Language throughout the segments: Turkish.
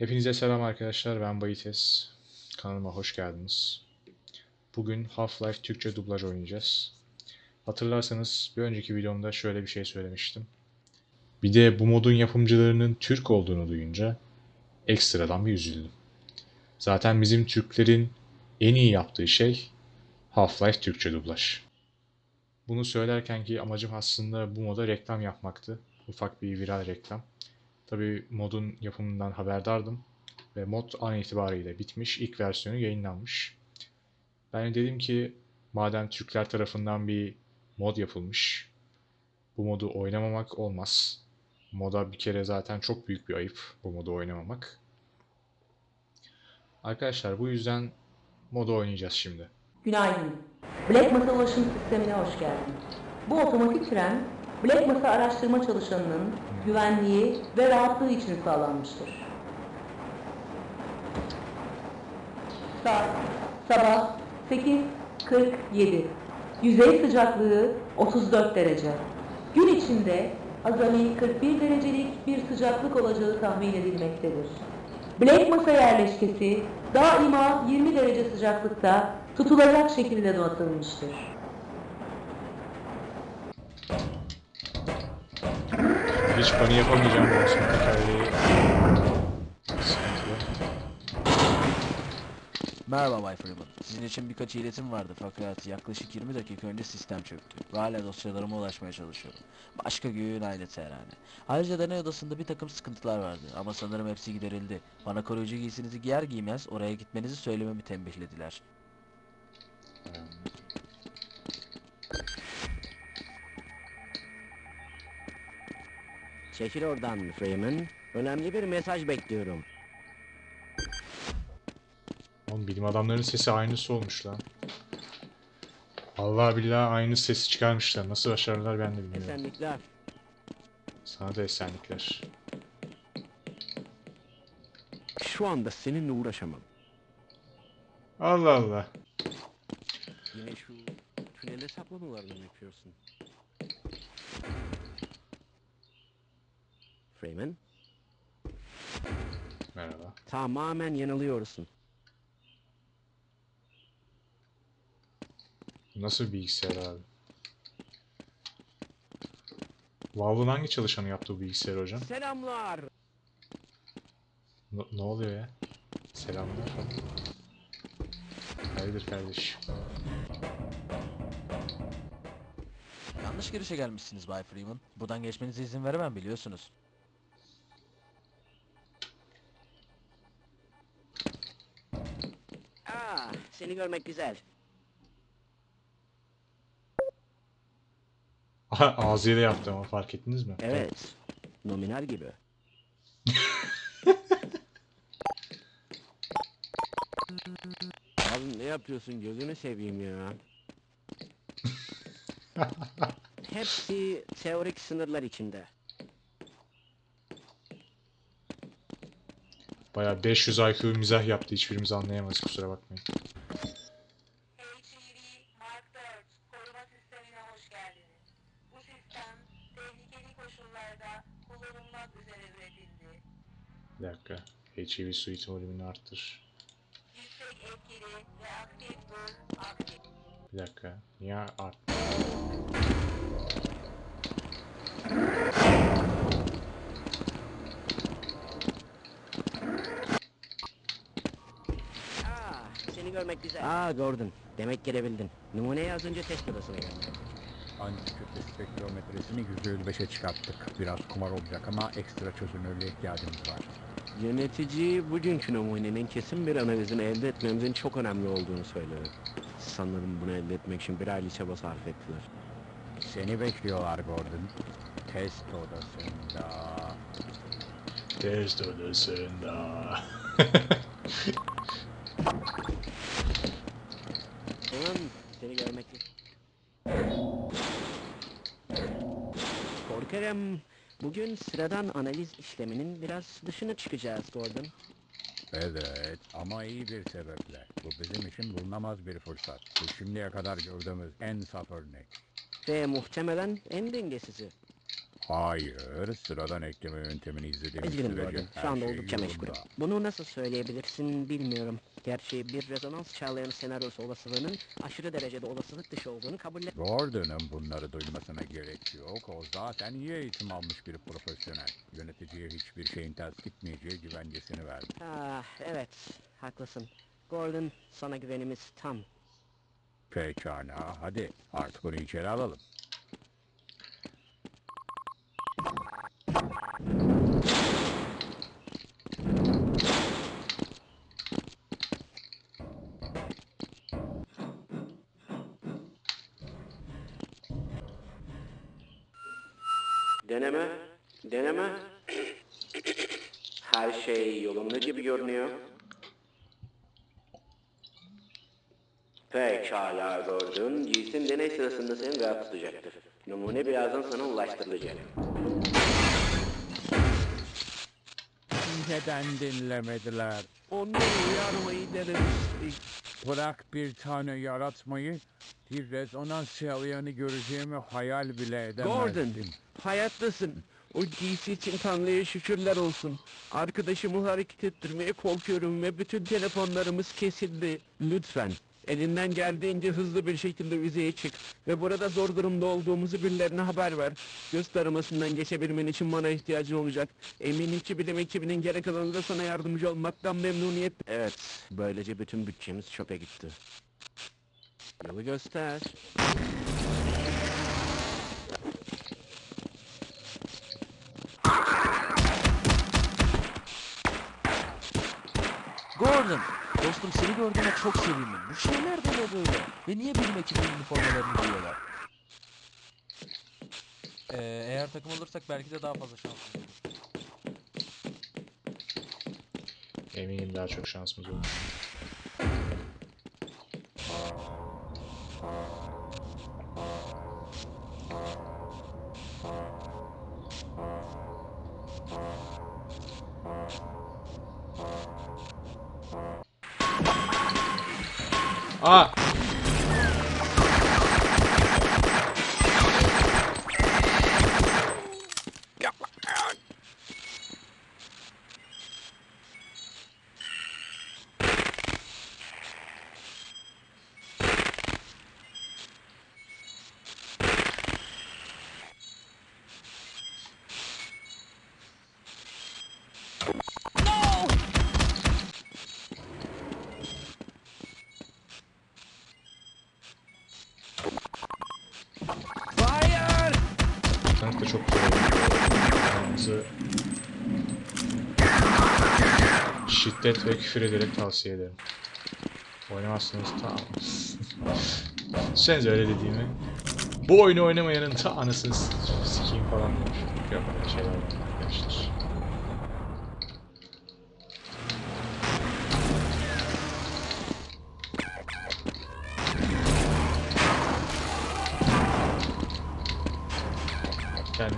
Hepinize selam arkadaşlar. Ben Bayites. Kanalıma hoş geldiniz. Bugün Half-Life Türkçe dublaj oynayacağız. Hatırlarsanız bir önceki videomda şöyle bir şey söylemiştim. Bir de bu modun yapımcılarının Türk olduğunu duyunca ekstradan bir üzüldüm. Zaten bizim Türklerin en iyi yaptığı şey Half-Life Türkçe dublaj. Bunu söylerken ki amacım aslında bu moda reklam yapmaktı. Ufak bir viral reklam. Tabii modun yapımından haberdardım ve mod an itibariyle bitmiş, ilk versiyonu yayınlanmış. Ben de dedim ki madem Türkler tarafından bir mod yapılmış, bu modu oynamamak olmaz. Moda bir kere zaten çok büyük bir ayıp bu modu oynamamak. Arkadaşlar bu yüzden modu oynayacağız şimdi. Günaydın. Black Mesa ulaşım sistemine hoş geldin. Bu otomatik tren, Black Mesa araştırma çalışanının güvenliği ve rahatlığı için sağlanmıştır. Saat sabah 8.47. Yüzey sıcaklığı 34 derece. Gün içinde azami 41 derecelik bir sıcaklık olacağı tahmin edilmektedir. Black Mesa yerleşkesi daima 20 derece sıcaklıkta tutulacak şekilde donatılmıştır. Bunny yapamayacağım hikayeyi. Sıkıntılı. Merhaba Bay Freeman. Sizin için birkaç iletim vardı fakat yaklaşık 20 dakika önce sistem çöktü. Ve hala dosyalarıma ulaşmaya çalışıyorum. Başka gün ailesi herhalde. Ayrıca deney odasında bir takım sıkıntılar vardı ama sanırım hepsi giderildi. Bana koruyucu giysinizi giyer giymez oraya gitmenizi söylememi tembihlediler. Çekil oradan Freeman. Önemli bir mesaj bekliyorum. Oğlum bilim adamların sesi aynısı olmuş lan. Allah billahi aynı sesi çıkarmışlar. Nasıl başarırlar ben de bilmiyorum. Esenlikler. Sana da esenlikler. Şu anda seninle uğraşamam. Allah Allah. Yine şu tünel hesaplamalarını mı yapıyorsun? Freeman, Merhaba. tamamen yanılıyorsun. Nasıl bir bilgisayar abi? Valve'ın hangi çalışanı yaptı bu bilgisayarı hocam? Selamlar. Ne, ne oluyor ya? Selamlar. Hayırdır kardeş? Yanlış girişe gelmişsiniz Bay Freeman. Buradan geçmenize izin veremem biliyorsunuz. Seni görmek güzel. Ağzıyla yaptı ama fark ettiniz mi? Evet, nominal gibi. Abi ne yapıyorsun gözünü seveyim ya. Hepsi teorik sınırlar içinde. Baya 500 IQ mizah yaptı. Hiçbirimiz anlayamaz kusura bakmayın. HEV Mark 4 koruma sistemine hoş geldiniz. Bu sistem tehlikeli koşullarda kullanılmak üzere üretildi. Bir dakika. HEV suite volümünü arttır. Yüksek etkili reaktif dur aktif. Bir dakika. Niye art? Seni görmek güzel. Aa gördün. Demek gelebildin. Numuneyi az önce test odasına gönderdim. Antikütle spektrometresini %55'e çıkarttık. Biraz kumar olacak ama ekstra çözünürlüğe ihtiyacımız var. Yönetici bugünkü numunenin kesin bir analizini elde etmemizin çok önemli olduğunu söyledi. Sanırım bunu elde etmek için bir aylık çaba sarf ettiler. Seni bekliyorlar Gordon. Test odasında. Test odasında. Tamam, seni görmek Korkarım bugün sıradan analiz işleminin biraz dışına çıkacağız Gordon. Evet ama iyi bir sebeple. Bu bizim için bulunamaz bir fırsat. Bu şimdiye kadar gördüğümüz en saf örnek. Ve muhtemelen en dengesizi. Hayır, sıradan ekleme yöntemini izlediğimiz Üzgünüm sürece Gordon. her Şu anda şey oldukça meşgulüm. yolunda. Bunu nasıl söyleyebilirsin bilmiyorum. Gerçi bir rezonans çağlayan senaryosu olasılığının aşırı derecede olasılık dışı olduğunu kabul et. Gordon'ın bunları duymasına gerek yok. O zaten iyi eğitim almış bir profesyonel. Yöneticiye hiçbir şeyin ters gitmeyeceği güvencesini verdi. Ah evet haklısın. Gordon sana güvenimiz tam. Pekala, hadi artık onu içeri alalım. Deneme, deneme. Her şey yolunda gibi görünüyor. Pekala Gordon. Giysin deney sırasında seni rahat tutacaktır. Numune birazdan sana ulaştırılacak. Neden dinlemediler? Onları uyarmayı denemiştik. Bırak bir tane yaratmayı, bir rezonans çağlayanı göreceğimi hayal bile edemezdim. Gordon, hayattasın. O giysi için Tanrı'ya şükürler olsun. Arkadaşımı hareket ettirmeye korkuyorum ve bütün telefonlarımız kesildi. Lütfen, elinden geldiğince hızlı bir şekilde yüzeye çık. Ve burada zor durumda olduğumuzu birilerine haber ver. Göz taramasından geçebilmen için bana ihtiyacın olacak. Eminim ki bilim ekibinin gerek alanında sana yardımcı olmaktan memnuniyet... Evet, böylece bütün bütçemiz çöpe gitti. Yolu göster. Gordon, dostum seni gördüğüme çok sevindim. Bu şeyler de ne böyle? Ve niye bilim ekibinin üniformalarını giyiyorlar? Ee, eğer takım olursak belki de daha fazla şansımız olur. Eminim daha çok şansımız olur. Aa! Tank da çok güzel oldu. Şiddet ve küfür ederek tavsiye ederim. Oynamazsınız tamam. Sen öyle dediğimi. Bu oyunu oynamayanın ta anasını sikeyim falan. Yok öyle şeyler var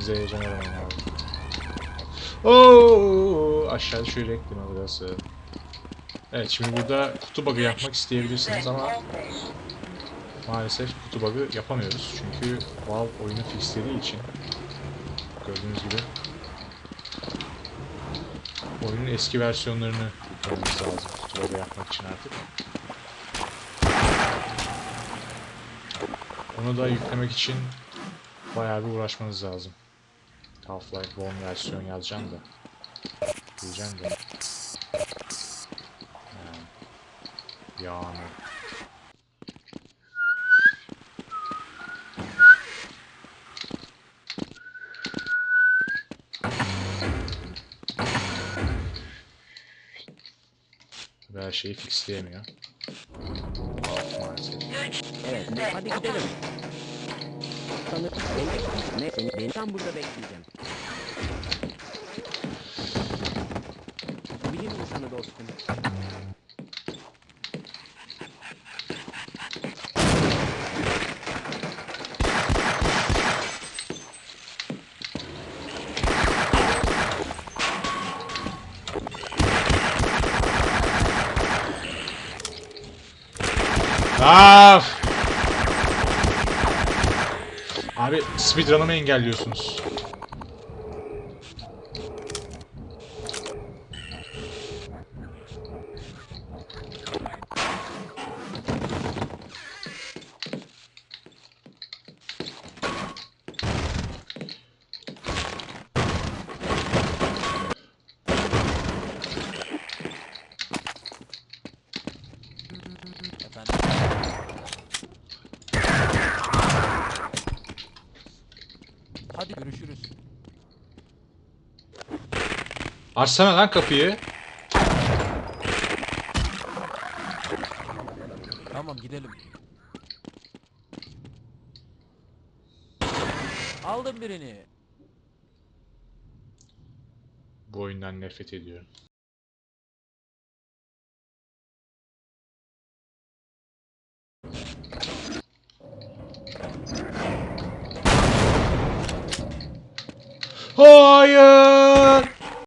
Kendinize heyecan aramayın abi. Oo, aşağıda şöyle ekleme burası. Evet şimdi burada kutu bug'ı yapmak isteyebilirsiniz ama maalesef kutu bug'ı yapamıyoruz. Çünkü Valve oyunu fixlediği için gördüğünüz gibi oyunun eski versiyonlarını yüklememiz lazım kutu bug'ı yapmak için artık. Onu da yüklemek için bayağı bir uğraşmanız lazım. Half-Life 1 versiyon yazacağım da. Diyeceğim de. Yani. her şeyi fixleyemiyor. Maalesef. Evet, hadi gidelim. Sanırım beni, ne, seni, beni tam burada bekleyeceğim. Bilim insanı dostum. Af! Abi speedrun'ımı engelliyorsunuz. Efendim? Açsana lan kapıyı. Tamam gidelim. Aldım birini. Bu oyundan nefret ediyorum. Hayır!